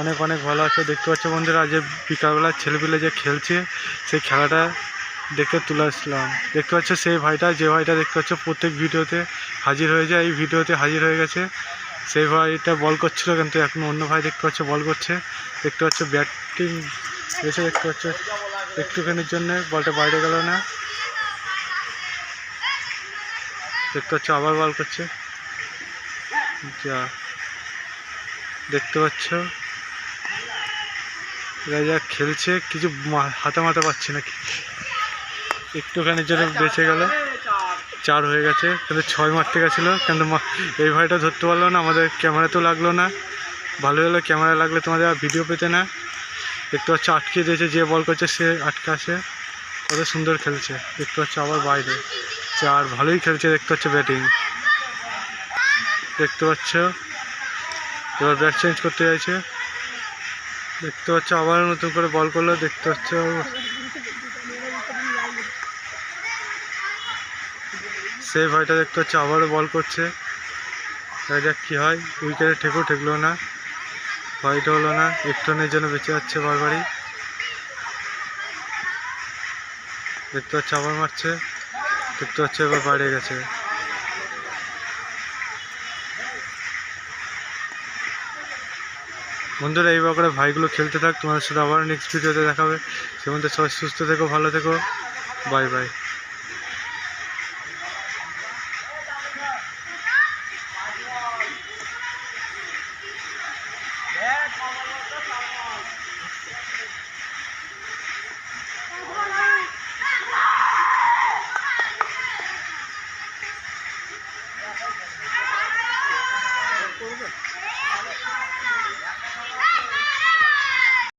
অনেক অনেক ভালো আছে। দেখতে পাচ্ছ বন্ধুরা, যে বিকালবেলা ছেলেপিলে যে খেলছে, সেই খেলাটা দেখতে তুলে আসলাম। দেখতে পাচ্ছ সেই ভাইটা, যে ভাইটা দেখতে পাচ্ছ প্রত্যেক ভিডিওতে হাজির হয়ে যায়। এই ভিডিওতে হাজির হয়ে গেছে। সেই ভাইটা বল করছিল, কিন্তু এখন অন্য ভাই দেখতে পাচ্ছ বল করছে। দেখতে পাচ্ছ ব্যাটিং এসে দেখতে পাচ্ছ একটুখানির জন্য বলটা বাইরে গেল না। দেখতে পাচ্ছ আবার বল করছে। যা। দেখতে পাচ্ছ? এরা যা খেলছে কিছু হাতে মাথা পাচ্ছে না একটুখানির জন্য বেঁচে গেল। চার। হয়ে গেছে কিন্তু ছয় মারতে গেছিল কিন্তু মা- এই ভাইটা ধরতে পারল না আমাদের ক্যামেরাতেও লাগল না। ভালো হলো ক্যামেরা লাগলে তোমাদের আর ভিডিও পেতে না। দেখতে পাচ্ছ আটকে দিয়েছে যে বল করছে সে আটকে আসে কত সুন্দর খেলছে দেখতে পাচ্ছ আবার বাইরে। চার ভালোই খেলছে দেখতে পাচ্ছ ব্যাটিং দেখতে পাচ্ছ এবার ব্যাট চেঞ্জ করতে চাইছে। দেখতে পাচ্ছ, আবার নতুন করে বল করল, দেখতে পাচ্ছ। সেই ভাইটা দেখতে পাচ্ছ, আবারও বল করছে। দেখা যাক কী হয়। উইকেটে ঠেকেও ঠেকলো না। হোয়াইট হলো না। একটু রানের জন্য বেঁচে যাচ্ছে বারবারই। দেখতে পাচ্ছ, আবার মারছে। দেখতে পাচ্ছ, এবার বাইরে গেছে। বন্ধুরা, এই ব্যাপারে ভাইগুলো খেলতে থাক। তোমাদের সাথে আবার নেক্সট ভিডিওতে দেখাবে। সে মধ্যে সবাই সুস্থ থেকো, ভালো থেকো। Bye bye